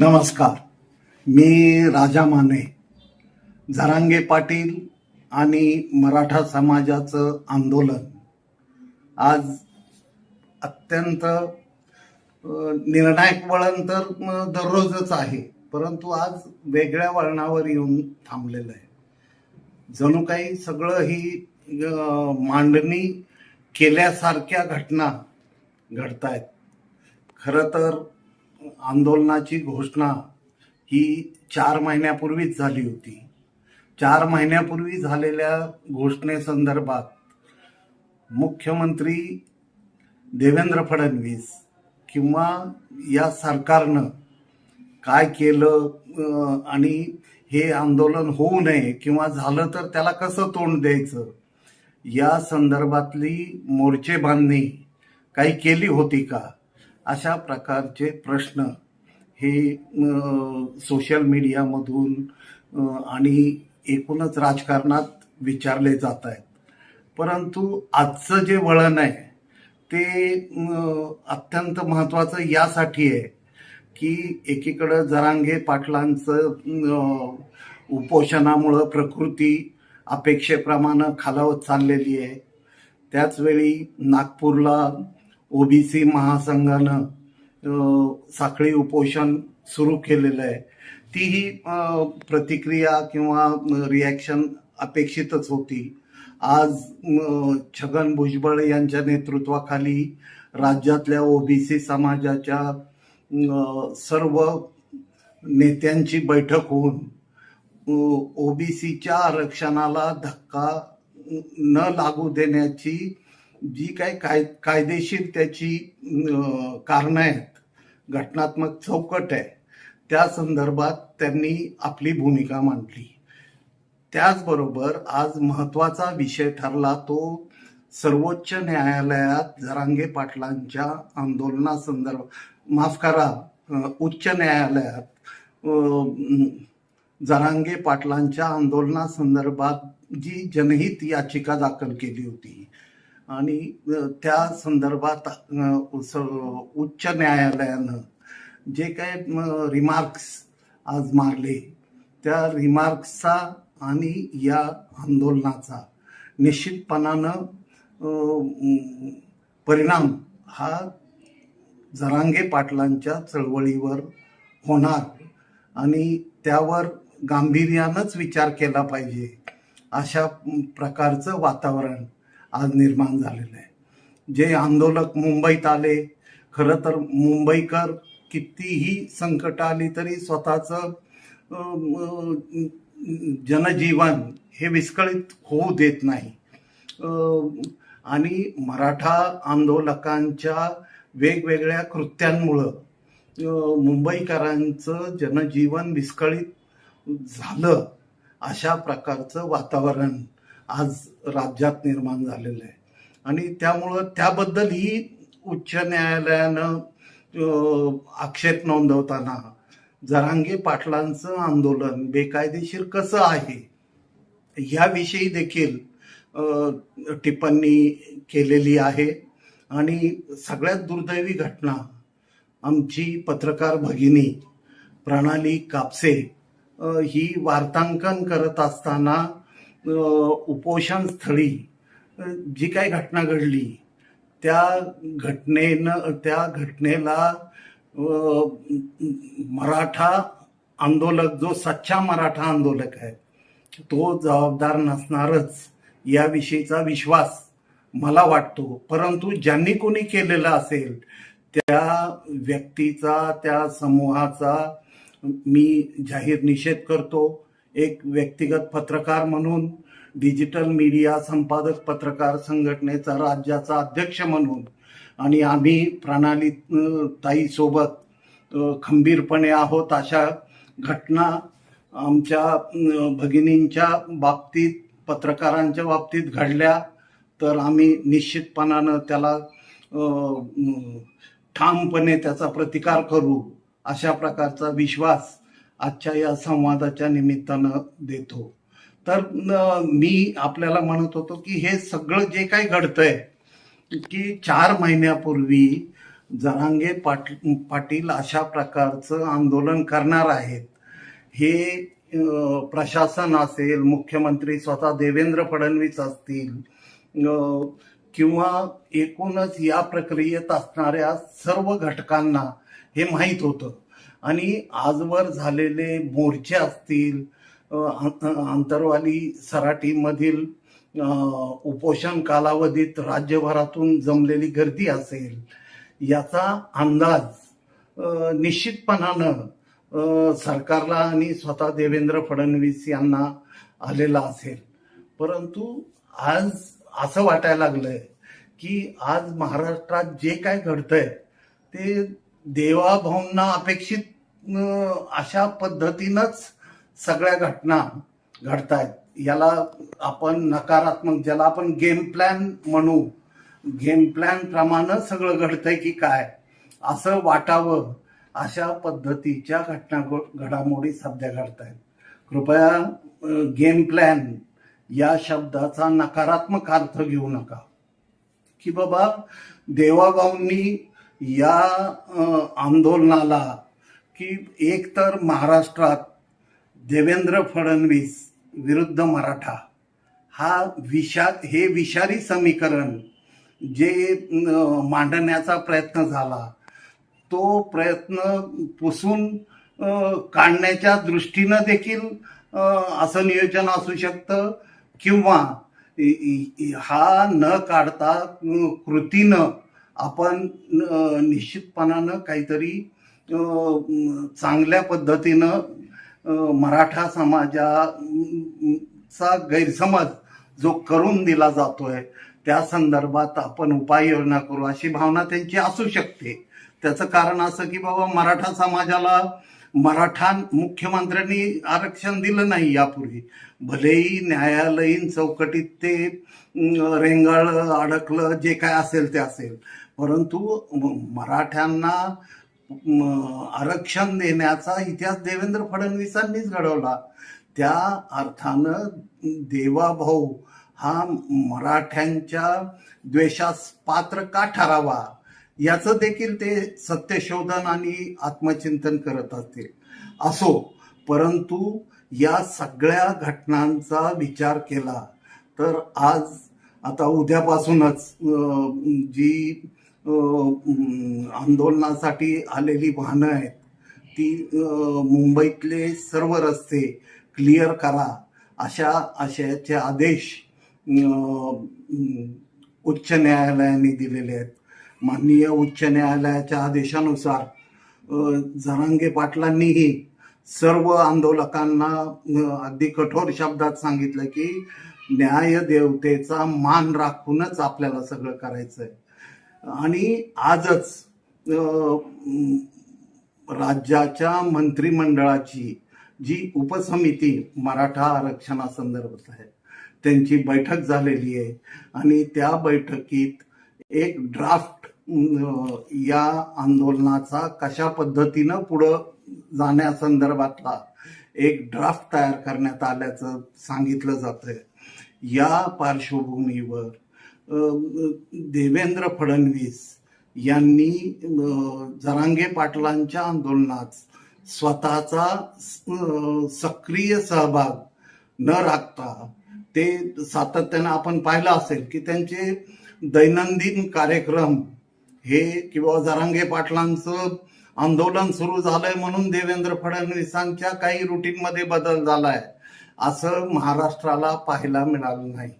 नमस्कार. मी राजा माने. झरांगे पाटील आणि मराठा समाजाचं आंदोलन. आज अत्यंत निर्णायक वळण तर दररोजच आहे. परंतु आज वेगळ्या वळणावर येऊन थांबलेलं आहे. जणू काही सगळं ही मांडणी केल्यासारख्या घटना घडत आहेत खरं तर आंदोलनाची घोषणा ही चार महिन्यापूर्वीच झाली होती. चार महिन्यापूर्वी झालेल्या घोषणेसंदर्भात मुख्यमंत्री देवेंद्र फडणवीस किंवा या सरकारनं काय केलं आणि हे आंदोलन होऊ नये किंवा झालं तर त्याला कसं तोंड द्यायचं या संदर्भातली मोर्चे बांधणी काही केली होती का? अशा प्रकारचे प्रश्न हे सोशल मीडियामधून आणि एकूणच राजकारणात विचारले जात आहेत. परंतु आजचं जे वळण आहे ते अत्यंत महत्त्वाचं यासाठी आहे की एकीकडं जरांगे पाटलांचं उपोषणामुळं प्रकृती अपेक्षेप्रमाणे खालावत चाललेली आहे. त्याचवेळी नागपूरला ओबीसी महासंघानं साखळी उपोषण सुरू केलेलं आहे. तीही प्रतिक्रिया किंवा रिॲक्शन अपेक्षितच होती. आज छगन भुजबळ यांच्या नेतृत्वाखाली राज्यातल्या ओबीसी समाजाच्या सर्व नेत्यांची बैठक होऊन ओबीसीच्या आरक्षणाला धक्का न लागू देण्याची जी काय काय कायदेशीर त्याची कारणं आहेत घटनात्मक चौकट आहे त्या संदर्भात त्यांनी आपली भूमिका मांडली. त्याचबरोबर आज महत्त्वाचा विषय ठरला तो सर्वोच्च न्यायालयात जरांगे पाटलांच्या आंदोलनासंदर्भ माफ करा उच्च न्यायालयात जरांगे पाटलांच्या आंदोलनासंदर्भात जी जनहित याचिका दाखल केली होती आणि त्या संदर्भात उच्च न्यायालयानं जे काय रिमार्क्स आज मारले त्या रिमार्क्सचा आणि या आंदोलनाचा निश्चितपणानं परिणाम हा जरांगे पाटलांच्या चळवळीवर होणार आणि त्यावर गांभीर्यानंच विचार केला पाहिजे अशा प्रकारचं वातावरण आज निर्माण झालेलं आहे. जे आंदोलक मुंबईत आले खरं तर मुंबईकर कितीही संकट आली तरी स्वतःचं जनजीवन हे विस्कळीत होऊ देत नाही. आणि मराठा आंदोलकांच्या वेगवेगळ्या कृत्यांमुळं मुंबईकरांचं जनजीवन विस्कळीत झालं अशा प्रकारचं वातावरण आज राज्यात निर्माण झालेलं आहे. आणि त्यामुळं त्याबद्दल ही उच्च न्यायालयानं आक्षेप नोंदवताना जरांगे पाटलांचं आंदोलन बेकायदेशीर कसं आहे याविषयी देखील टिप्पणी केलेली आहे. आणि सगळ्यात दुर्दैवी घटना आमची पत्रकार भगिनी प्रणाली कापसे ही वार्तांकन करत असताना उपोषण स्थळी जी काही घटना घडली त्या घटनेनं त्या घटनेला मराठा आंदोलक जो सच्चा मराठा आंदोलक आहे तो जबाबदार नसणारच याविषयीचा विश्वास मला वाटतो. परंतु ज्यांनी कोणी केलेला असेल त्या व्यक्तीचा त्या समूहाचा मी जाहीर निषेध करतो. एक व्यक्तिगत पत्रकार म्हणून डिजिटल मीडिया संपादक पत्रकार संघटनेचा राज्याचा अध्यक्ष म्हणून. आणि आम्ही प्रणाली ताईसोबत खंबीरपणे आहोत अशा घटना आमच्या भगिनींच्या बाबतीत पत्रकारांच्या बाबतीत घडल्या. तर आम्ही निश्चितपणानं त्याला ठामपणे त्याचा प्रतिकार करू अशा प्रकारचा विश्वास आजच्या या संवादाच्या निमित्तानं देतो. तर मी आपल्याला म्हणत होतो की हे सगळं जे काही घडतंय की चार महिन्यापूर्वी जरांगे पाटील पाटील अशा प्रकारचं आंदोलन करणार आहेत. हे प्रशासन असेल मुख्यमंत्री स्वतः देवेंद्र फडणवीस असतील किंवा एकूणच या प्रक्रियेत असणाऱ्या सर्व घटकांना हे माहीत होतं. आणि आजवर झालेले मोर्चे असतील आंतरवाली सराटीमधील उपोषण कालावधीत राज्यभरातून जमलेली गर्दी असेल याचा अंदाज निश्चितपणानं सरकारला आणि स्वतः देवेंद्र फडणवीस यांना आलेला असेल. परंतु आज असं वाटायला लागलंय की आज महाराष्ट्रात जे काय घडतंय ते देवाभाऊंना अपेक्षित अशा पद्धतीनंच सगळ्या घटना घडतायत. याला आपण नकारात्मक ज्याला आपण गेम प्लॅन म्हणू गेम प्लॅन प्रमाणे सगळं घडतंय की काय? असं वाटावं अशा पद्धतीच्या घटना घडामोडी सध्या घडत आहेत कृपया गेम प्लॅन या शब्दाचा नकारात्मक अर्थ घेऊ नका. की बाबा देवाभाऊंनी या आंदोलनाला की एकतर महाराष्ट्रात देवेंद्र फडणवीस विरुद्ध मराठा हा विषा हे विषारी समीकरण जे मांडण्याचा प्रयत्न झाला तो प्रयत्न पुसून काढण्याच्या दृष्टीनं देखील असं नियोजन असू शकतं किंवा हा न काढता कृतीनं आपण निश्चितपणानं काहीतरी चांगल्या पद्धतीनं मराठा समाजाचा गैरसमज जो करून दिला जातोय त्या संदर्भात आपण उपाययोजना करू अशी भावना त्यांची असू शकते. त्याचं कारण असं की बाबा मराठा समाजाला मराठा मुख्यमंत्र्यांनी आरक्षण दिलं नाही यापूर्वी. भलेही न्यायालयीन चौकटीत ते रेंगाळ अडकलं जे काय असेल ते असेल. परंतु मराठ्यांना आरक्षण देण्याचा इतिहास देवेंद्र फडणवीसांनीच घडवला. त्या अर्थानं देवाभाऊ हा मराठ्यांच्या द्वेषास पात्र का ठरावा? याचं देखील ते सत्यशोधन आणि आत्मचिंतन करत असतील. असो परंतु या सगळ्या घटनांचा विचार केला तर आज आता उद्यापासूनच जी आंदोलनासाठी आलेली वाहनं आहेत. ती मुंबईतले सर्व रस्ते क्लिअर करा अशा आशयाचे आदेश उच्च न्यायालयाने दिलेले आहेत. माननीय उच्च न्यायालयाच्या आदेशानुसार अं, जरांगे पाटलांनीही सर्व आंदोलकांना अगदी कठोर शब्दात सांगितलं की न्याय देवतेचा मान राखूनच आपल्याला सगळं करायचं आहे आणि आजच राज्याच्या मंत्रिमंडळाची जी उपसमिती मराठा आरक्षणासंदर्भात आहे त्यांची बैठक झालेली आहे आणि त्या बैठकीत एक ड्राफ्ट या आंदोलनाचा कशा पद्धतीनं पुढं जाण्यासंदर्भातला एक ड्राफ्ट तयार करण्यात आल्याचं सांगितलं जातं या पार्श्वभूमीवर देवेंद्र फडणवीस यांनी जरांगे पाटलांच्या आंदोलनात स्वतःचा सक्रिय सहभाग न राखता ते सातत्यानं आपण पाहिलं असेल की त्यांचे दैनंदिन कार्यक्रम हे किंवा जरांगे पाटलांचं आंदोलन सुरू झालंय म्हणून देवेंद्र फडणवीसांच्या काही रुटीनमध्ये बदल झालाय असं महाराष्ट्राला पाहायला मिळालं नाही.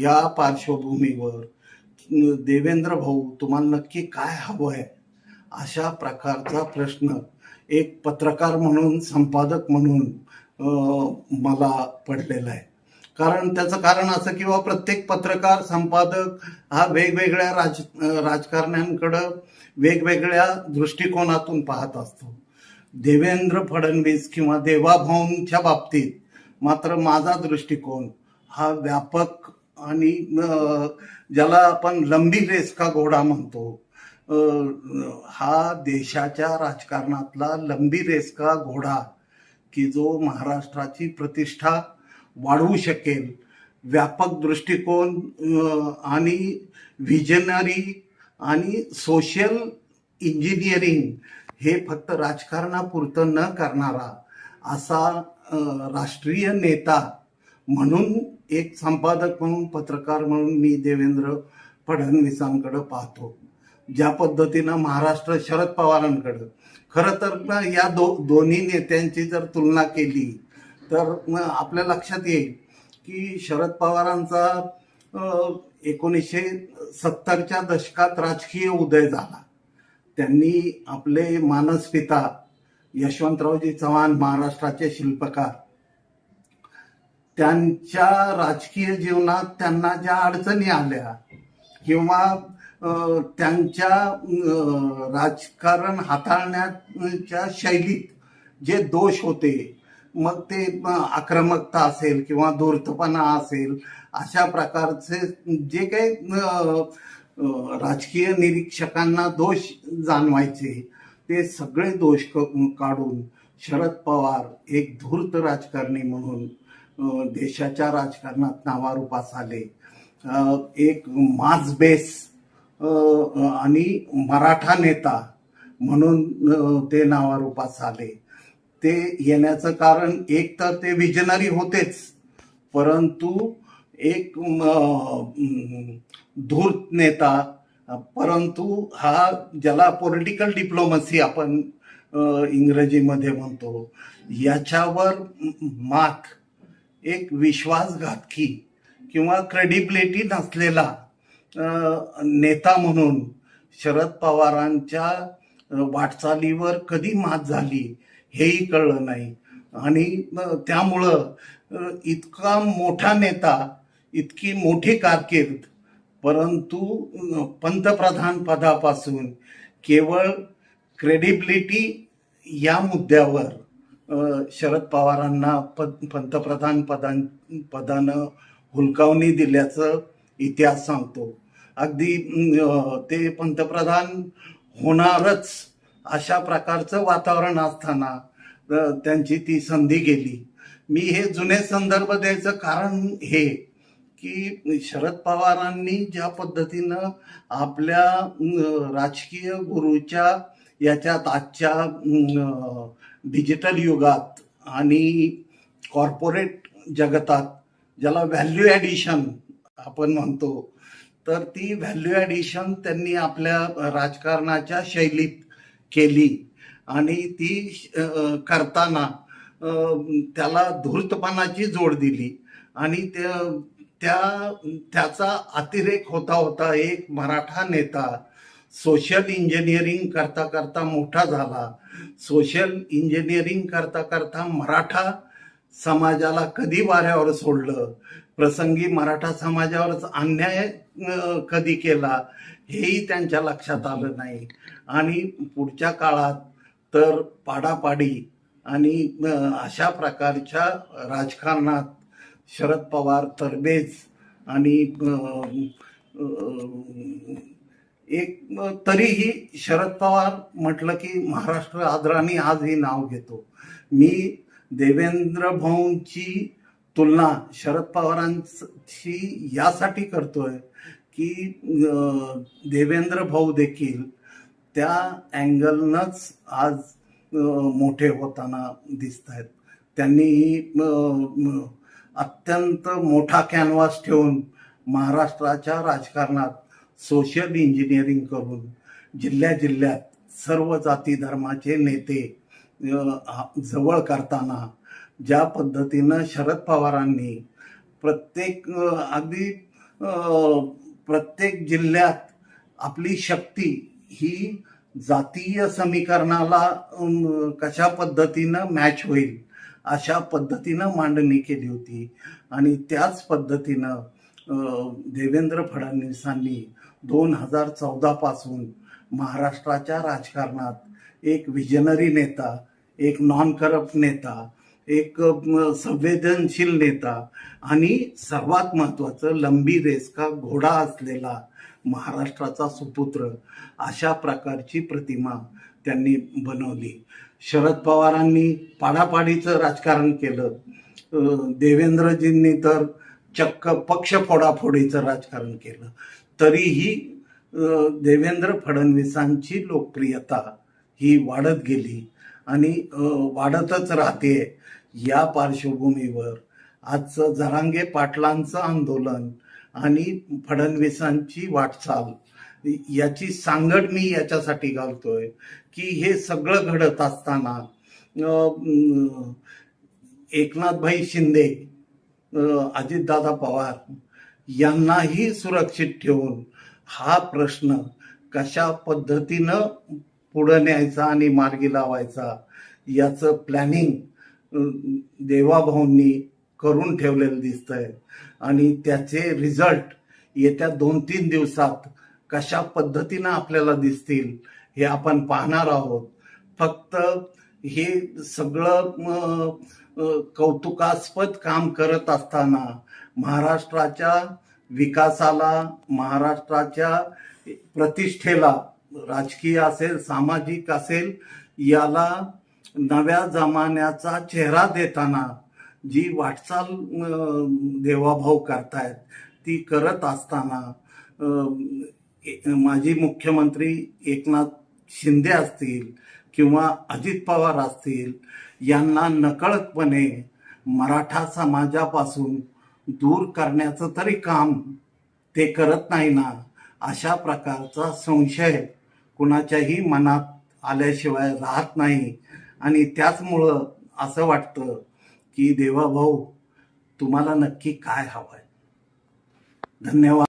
या पार्श्वभूमीवर देवेंद्र भाऊ तुम्हाला नक्की काय हवं आहे अशा प्रकारचा प्रश्न एक पत्रकार म्हणून संपादक म्हणून मला पडलेला आहे. कारण त्याचं कारण असं किंवा प्रत्येक पत्रकार संपादक हा वेगवेगळ्या राज राजकारण्यांकडं वेगवेगळ्या दृष्टिकोनातून पाहत असतो. देवेंद्र फडणवीस किंवा देवाभाऊंच्या बाबतीत मात्र माझा दृष्टिकोन हा व्यापक आणि ज्याला आपण लंबी रेस का घोडा म्हणतो हा देशाच्या राजकारणातला लंबी रेस का घोडा की जो महाराष्ट्राची प्रतिष्ठा वाढवू शकेल व्यापक दृष्टिकोन आणि व्हिजनरी आणि सोशल इंजिनिअरिंग हे फक्त राजकारणापुरतं न करणारा असा राष्ट्रीय नेता म्हणून एक संपादक म्हणून पत्रकार म्हणून मी देवेंद्र फडणवीसांकडे पाहतो. ज्या पद्धतीनं महाराष्ट्र शरद पवारांकडं. खरं तर ना या दो दोन्ही नेत्यांची जर तुलना केली तर आपल्या लक्षात येईल की शरद पवारांचा एकोणीसशे सत्तरच्या दशकात राजकीय उदय झाला. त्यांनी आपले मानस पिता यशवंतरावजी चव्हाण महाराष्ट्राचे शिल्पकार त्यांच्या राजकीय जीवनात त्यांना ज्या अडचणी आल्या किंवा त्यांच्या राजकारण हाताळण्याच्या शैलीत जे दोष होते मग ते आक्रमकता असेल किंवा धूर्तपणा असेल अशा प्रकारचे जे काही राजकीय निरीक्षकांना दोष जाणवायचे ते सगळे दोष काढून शरद पवार एक धूर्त राजकारणी म्हणून देशाच्या राजकारणात नावारूपास आले एक मास बेस आणि मराठा नेता म्हणून ते नावारूपास आले ते येण्याचं कारण एक तर ते विजनरी होतेच परंतु एक धूर्त नेता परंतु हा ज्याला पॉलिटिकल डिप्लोमसी आपण इंग्रजीमध्ये म्हणतो याच्यावर मात एक विश्वासघातकी किंवा क्रेडिबिलिटी नसलेला नेता म्हणून शरद पवारांच्या वाटचालीवर कधी मात झाली हेही कळलं नाही. आणि त्यामुळं इतका मोठा नेता इतकी मोठी कारकीर्द परंतु पंतप्रधान पदापासून केवळ क्रेडिबिलिटी या मुद्द्यावर शरद पवारांना पद पंतप्रधान पदां पदानं हुलकावणी दिल्याचं इतिहास सांगतो. अगदी ते पंतप्रधान होणारच अशा प्रकारचं वातावरण असताना त्यांची ती संधी गेली. मी हे जुने संदर्भ द्यायचं कारण हे की शरद पवारांनी ज्या पद्धतीनं आपल्या राजकीय गुरुच्या याच्यात आजच्या डिजिटल युगात आणि कॉर्पोरेट जगतात ज्याला व्हॅल्यू ॲडिशन आपण म्हणतो तर ती व्हॅल्यू ॲडिशन त्यांनी आपल्या राजकारणाच्या शैलीत केली. आणि ती करताना त्याला धूर्तपणाची जोड दिली. आणि त्या त्या त्याचा अतिरेक होता होता एक मराठा नेता सोशल इंजिनिअरिंग करता करता मोठा झाला. सोशल इंजिनिअरिंग करता करता मराठा समाजाला कधी वाऱ्यावर सोडलं? प्रसंगी मराठा समाजावरच अन्याय कधी केला? हेही त्यांच्या लक्षात आलं नाही. आणि पुढच्या काळात तर पाडापाडी आणि अशा प्रकारच्या राजकारणात शरद पवार तरबेज आणि एक तरीही शरद पवार म्हटलं की महाराष्ट्र आदराने आजही नाव घेतो. मी देवेंद्र भाऊंची तुलना शरद पवारांची यासाठी करतोय की देवेंद्र भाऊ देखील त्या अँगलनच आज मोठे होताना दिसत आहेत त्यांनी अत्यंत मोठा कॅनव्हास ठेवून महाराष्ट्राच्या राजकारणात सोशल इंजिनिअरिंग करून जिल्ह्या जिल्ह्यात सर्व जाती धर्माचे नेते जवळ करताना ज्या पद्धतीनं शरद पवारांनी प्रत्येक अगदी प्रत्येक जिल्ह्यात आपली शक्ती ही जातीय समीकरणाला कशा पद्धतीनं मॅच होईल अशा पद्धतीनं मांडणी केली होती. आणि त्याच पद्धतीनं देवेंद्र फडणवीसांनी दोन हजार चौदा पासून महाराष्ट्राच्या राजकारणात एक विजनरी नेता एक नॉन करप्ट नेता एक संवेदनशील नेता आणि सर्वात महत्वाचं लंबी रेस का घोडा असलेला महाराष्ट्राचा सुपुत्र अशा प्रकारची प्रतिमा त्यांनी बनवली. शरद पवारांनी पाडापाडीचं राजकारण केलं. देवेंद्रजींनी तर चक्क पक्ष फोडाफोडीचं राजकारण केलं. तरीही देवेंद्र फडणवीसांची लोकप्रियता ही वाढत गेली आणि वाढतच राहते या पार्श्वभूमीवर. आजचं जरांगे पाटलांचं आंदोलन आणि फडणवीसांची वाटचाल याची सांगड मी याच्यासाठी घालतोय की हे सगळं घडत असताना एकनाथभाई शिंदे अजितदादा पवार यांनाही सुरक्षित ठेवून हा प्रश्न कशा पद्धतीनं पुढं न्यायचा आणि मार्गी लावायचा याचं प्लॅनिंग देवाभाऊंनी करून ठेवलेलं दिसतंय. आणि त्याचे रिझल्ट येत्या दोन तीन दिवसात कशा पद्धतीनं आपल्याला दिसतील हे आपण पाहणार आहोत. फक्त हे सगळं कौतुकास्पद काम करत असताना महाराष्ट्राच्या विकासाला महाराष्ट्राच्या प्रतिष्ठेला राजकीय असेल सामाजिक असेल याला नव्या जमान्याचा चेहरा देताना जी वाटचाल देवाभाऊ करतायत ती करत असताना माजी मुख्यमंत्री एकनाथ शिंदे असतील किंवा अजित पवार असतील यांना नकळतपणे मराठा समाजापासून दूर करण्याचं तरी काम ते करत नाही ना अशा प्रकारचा संशय कुणाच्याही मनात आल्याशिवाय राहत नाही. आणि त्याचमुळं असं वाटतं की देवाभाऊ तुम्हाला नक्की काय हवं आहे धन्यवाद.